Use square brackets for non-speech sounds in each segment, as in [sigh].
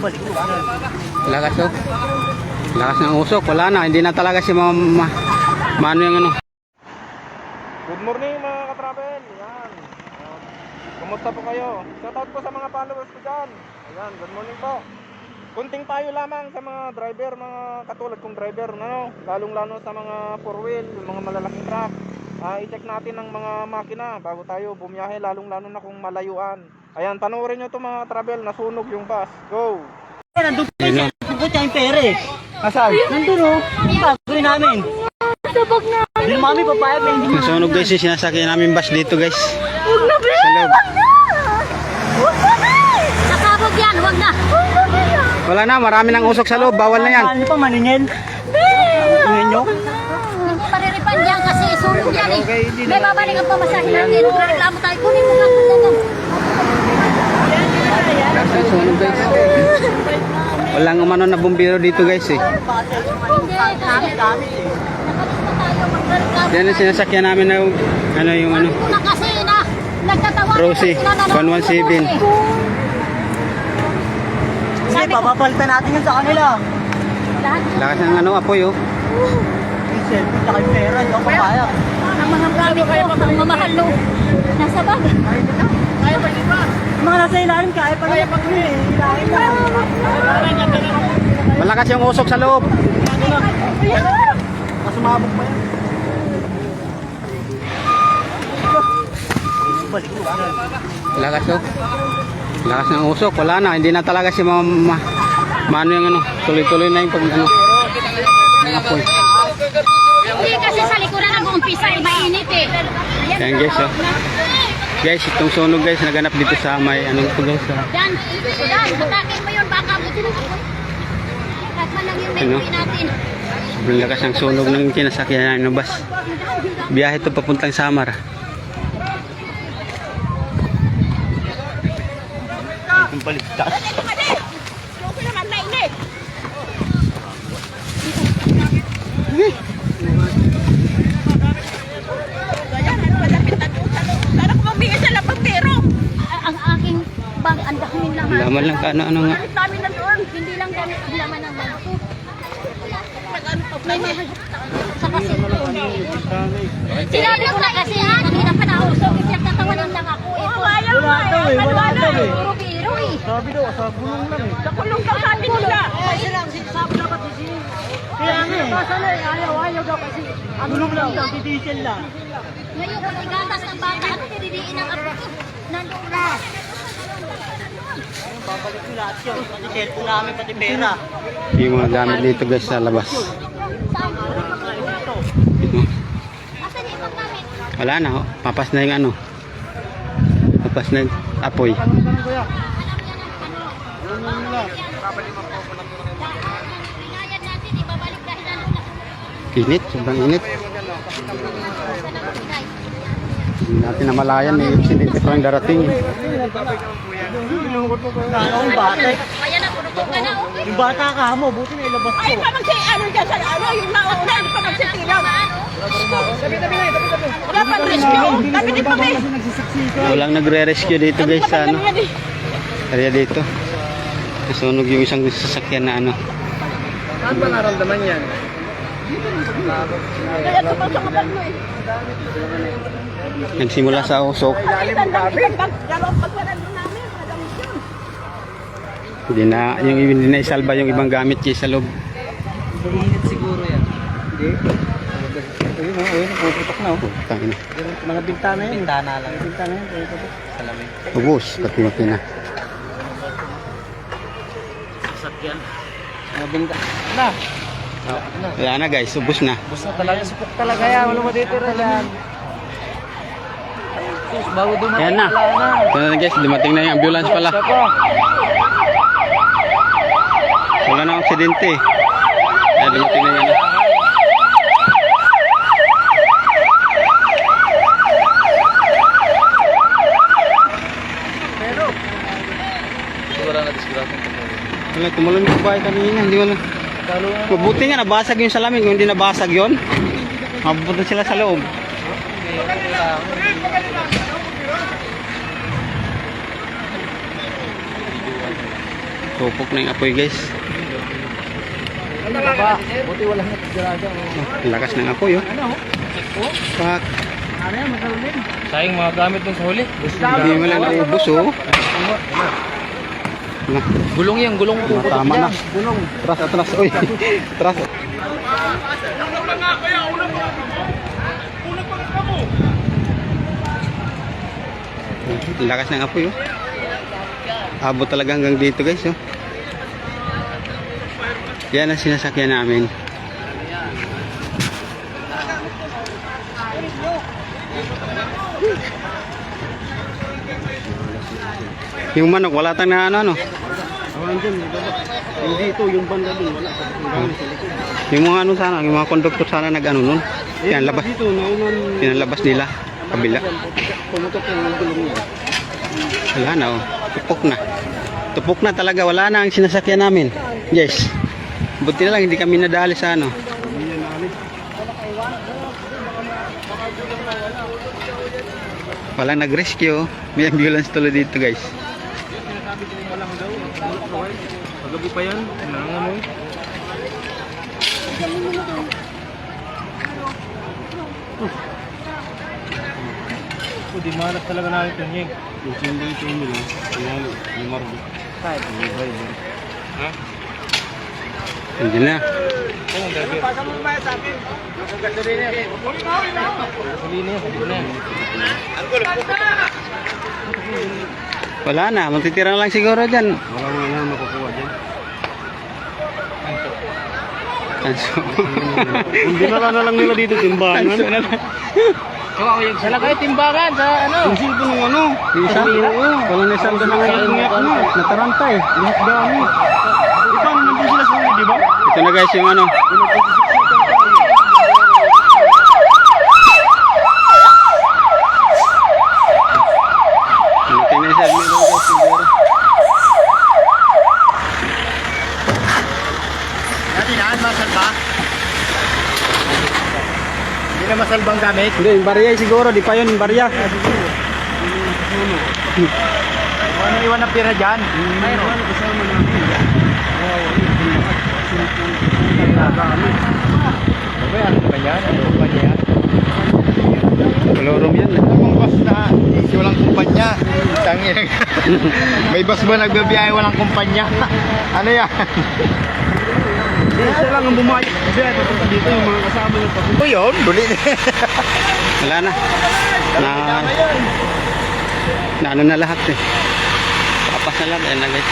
Lakas oh. Lakas ng usok. Wala na. Hindi na talaga si ma, ma, mano yung ano. Good morning mga ka-travel. Yan. Um, kumusta po kayo? Shoutout po sa mga followers ko dyan. Ayan, good morning po. Kunting payo lamang sa mga driver, mga katulad kong driver, no? lalong lalo sa mga four wheel, mga malalaking truck. Ah, i-check natin ang mga makina bago tayo bumiyahe, lalong lalo na kung malayuan. Ayan, panoorin nyo to mga travel, nasunog yung bus. Go! Nandun po oh. sa po yung pera eh. Asan? Nandun o. Gagawin namin. Sabag na. Hindi mami papayag na hindi Nasunog guys yung sinasakyan namin bus dito guys. Huwag na, loob. Huwag na. Huwag na, be. Nakabog yan. Huwag na. Wala na. Marami ng usok sa loob. Bawal na yan. Ano pa maningin? Be. Tingnan nyo. Hindi mariripan yan kasi sunog yan eh. May babalik ang pamasahe natin. Reklamo tayo. Kunin mo nga yan. Nasunog guys. Walang umano na bumbiro dito guys eh. Hindi. Yan ang sinasakyan namin na ano yung ano. Na nagtatawa. Rosie, 117. Sige, papapalitan natin yun sa kanila. Lahat Lakas ng ano apoy oh. Yung tsaka yung pera, hindi ako papayag. ang mga gamit ko, ang mamahal. Nasa bag. Yung mga nasa ilalim, kaya pa eh. Ilalim na. Malakas yung usok sa loob. Mas sumabog pa yan. Lakas oh. Lakas ng usok. Wala na. Hindi na talaga si ma, ma, mano yung ano. Tuloy-tuloy na yung pag ano. Apoy. Hindi kasi sa likuran nag-uumpisa, eh, mainit eh. Yan guys oh. Guys, itong sunog guys, naganap dito sa may anong ito guys ah. Dan, Dan, hatakin mo yun, baka Ano? Sobrang lakas ng sunog ng kinasakyan ng bus. Biyahe ito papuntang Samar. Yung baligtad. A- Ang aking bag, ang daming laman. Laman lang ka ano ano nga. Ang dami na doon. Hindi lang ang laman ng bag ko. May mga sa kasi Sinabi ko na kasi ha, kanina pa nausog. Pinagtatawanan lang ako. Eh, Wala daw eh, wala eh. Puro biro eh. Sabi daw, sa gulong lang eh. Sa Kulong daw sabi nila. Kaya nga eh. Ayaw, ayaw daw kasi. Gulong lang daw, diesel lang. Ngayon kung igatas ng bata, ano nililiin ang apo ko? Nandoon na. Babalik ko lahat yun. Pati cellphone namin, pati pera. Yung mga gamit dito guys sa labas. Ito. Yung? Wala na oh. Papas na yung ano. Papas na yung apoy. Init, sobrang init. Nagbigay. Hindi natin namalayan may aksidente pa lang darating. eh. Ano ang bata? Ka oh. Yung bata ka mo, buti na ilabas ko. ano dyan sa ano, yung nauna, hindi pa magsitilaw. Wala pang rescue. Dapat di pa may. Walang nagre-rescue dito guys sa ano. Area dito. Nasunog yung isang sasakyan na ano. Saan ba naramdaman yan? Kaya sumasagot mo eh. Nagsimula sa usok. Hindi na, yung hindi na isalba yung ibang gamit kay sa loob. Mainit siguro yan. Hindi. Ayun oh, ayun, puputok na oh. Tangina. Mga bintana yan. Bintana lang. Bintana yan. Salamin. Ubus, pati makina. Sasakyan. Mga bintana. Na. Wala na guys, ubus na. Bus na talaga. Supok talaga yan. Wala matitira yan. Sus, bago dumating. Ayan na. Ito na guys, dumating na yung ambulance pala. Wala na aksidente. Ayan, dumating na yan. Wala, tumulong yung babae kanina. Hindi wala. Mabuti nga, nabasag yung salamin. Kung hindi nabasag yun, mabuti sila sa loob. Tupok na yung apoy guys. Buti wala na tigaraga. Oh, lakas ng apoy oh. Ano? Pak. Ano yan, masalim. Sayang mga gamit dun sa huli. Hindi mo lang naubos oh. Na, Gulong yan, gulong po. tama na. Atras, atras. Uy, [laughs] atras. Lakas ng apoy oh. Abot talaga hanggang dito guys oh. Yan ang sinasakyan namin. Yung manok, wala tang na ano, ano. Hindi ito, yung banda dun, wala. Yung mga ano sana, yung mga konduktor sana nag ano nun. Yan, labas. Dito, naunan. Pinalabas nila. Kabila. Pumutok yung gulong. Wala na oh. Tupok na. Tupok na talaga. Wala na ang sinasakyan namin. Yes. Buti na lang hindi kami nadali sa ano. Walang nag-rescue. May ambulance tuloy dito guys. Pagabi pa yan. Nangangamoy. Oh, di malas talaga namin ito niya. Yung sindi ito nila. Yung yung marbo. Kahit yung driver. Ha? Hindi na. Oo, ang driver. Gasolina yan, sabi na yan. Wala na. Matitira na lang siguro dyan. Wala mo na makukuha dyan. Tanso. Hindi lang na lang nila dito timbangan. Tanso na lang. Sa lagay timbangan sa ano? Yung silpo ng ano. Yung isa? Walang nasaldo na ngayon. Nataranta eh. Lahat dami. Ikaw, nandun sila sa di ba? Ito na guys yung ano. Hindi na masalbang gamit. Hindi, yung barya siguro. Di pa yun yung barya. Ano iwan ang pira dyan? Mayroon. Kasama namin. Ano ano ba yan? Ano ba yan? Kalorom yan. eh. Kung bus na, hindi walang kumpanya. Tangin. [laughs] May bus ba nagbabiyahe walang kumpanya? [laughs] ano yan? Isa lang ang papunta dito yung mga kasama ng papunta. O yun, duli. Wala na. Na, na ano na lahat eh. Papas na lahat. Ayan na guys.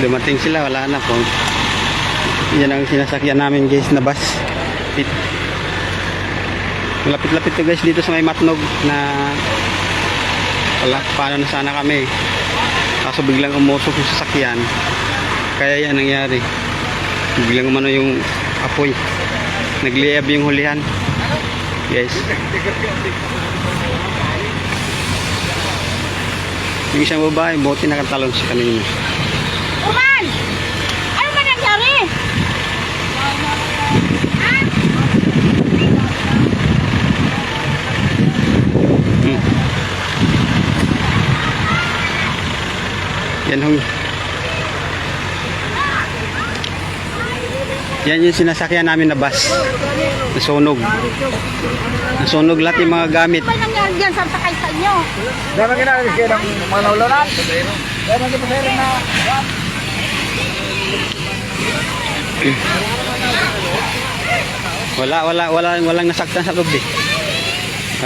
Dumating sila. Wala na po. Yan ang sinasakyan namin guys na bus. Pit. Malapit-lapit to guys dito sa may matnog na wala paano na sana kami. Kaso biglang umusok yung sasakyan. Kaya yan nangyari. Biglang umano yung apoy. Nagliyab yung hulihan. Guys. Yung isang babae buti nakatalon siya kanina. Uman! Ano ba nangyari? Hmm. Yan hong. Yan yung sinasakyan namin na bus. Nasunog. Nasunog lahat yung mga gamit. Ano nangyari dyan sa sakay sa inyo? Dapat ginagawa kayo ng mga naulanan. Dapat ginagawa na Wala, wala, wala, walang nasaktan sa loob eh.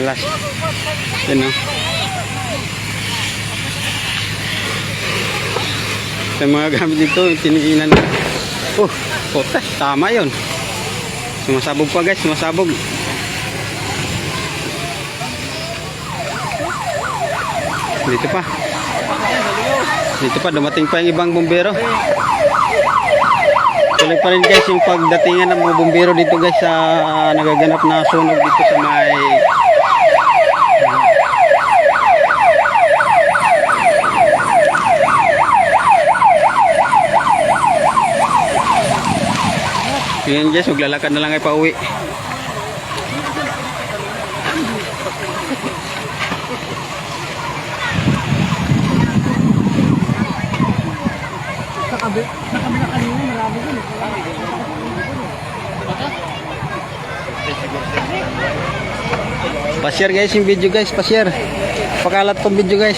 Wala. Yan o. Sa mga gamit dito, tiniginan na. Oh, puta, tama yon. Sumasabog pa guys, sumasabog. Dito pa. Dito pa, dumating pa yung ibang bumbero. Tuloy pa rin guys yung pagdatingan ng mga bumbero dito guys sa nagaganap na sunog dito sa may Yun guys, maglalakad na lang ay pauwi. Pa-share guys yung video guys, pa-share. Pakalat tong video guys.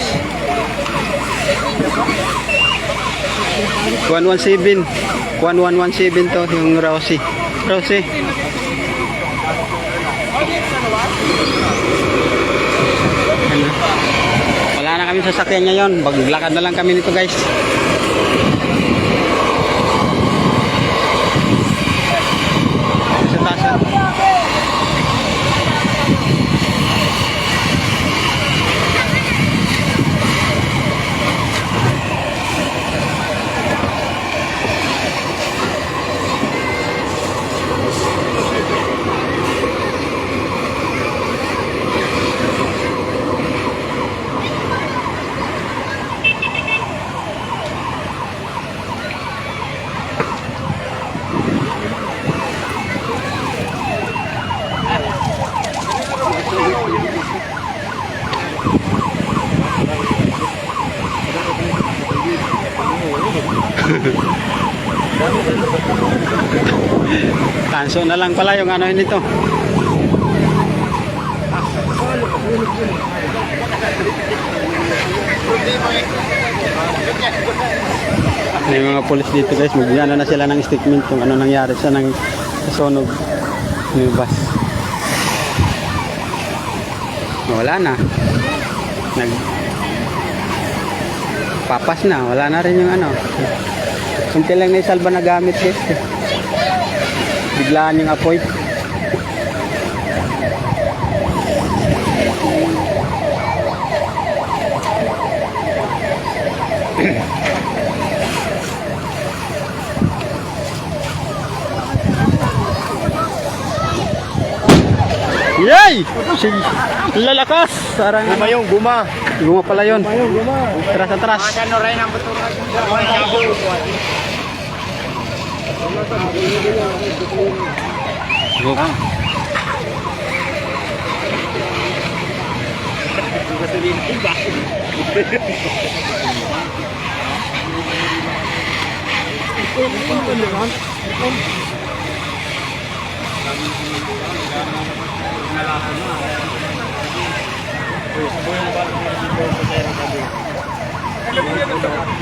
1117 1117 to yung Rosie Ano? wala na kami sasakyan ngayon. Maglakad na lang kami nito guys sa taas ah. Tanso na lang pala yung ano nito. May mga polis dito guys, mag na sila ng statement kung ano nangyari sa nang sunog ng bus. Wala na. Nag papas na, wala na rin yung ano. Kunti lang na isalba na gamit guys. Biglaan yung apoy. Yay! Si lalakas! Parang Guma yung guma. Guma pala yun. Atras, atras. Ano rin ang buto Guma.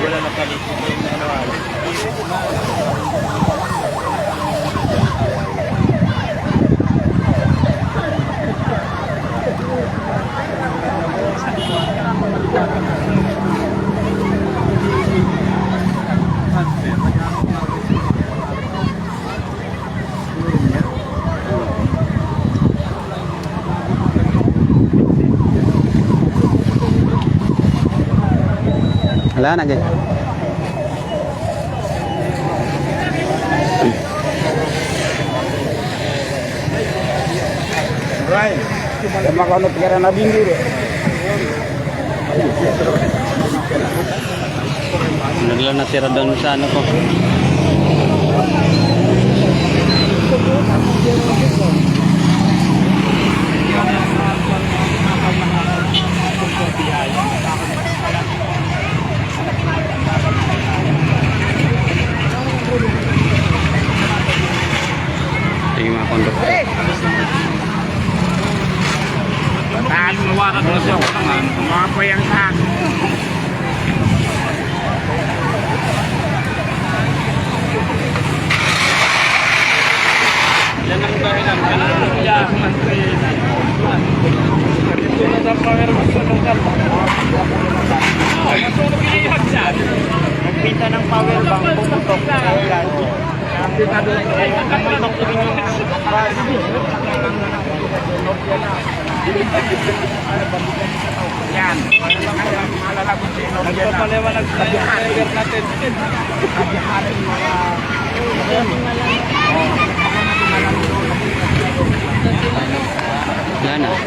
Wala na guys. Right. Makanot kira na bindir. Nagla natira doon sa ano ko. Ito yung mga konduktor. Tahan mawarat na siya ko naman. Mga payang sa Yan ang dahilan. Kanina siya. Dito na sa power ng sunugan. Ay, sunog iiyak siya. Nagpinta ng power bank, pumutok. Ayan. Kita doon. Ay, ang manok din yung Yan. Malalabot din. Nagpapaliwanag sa yung driver natin. Wala na.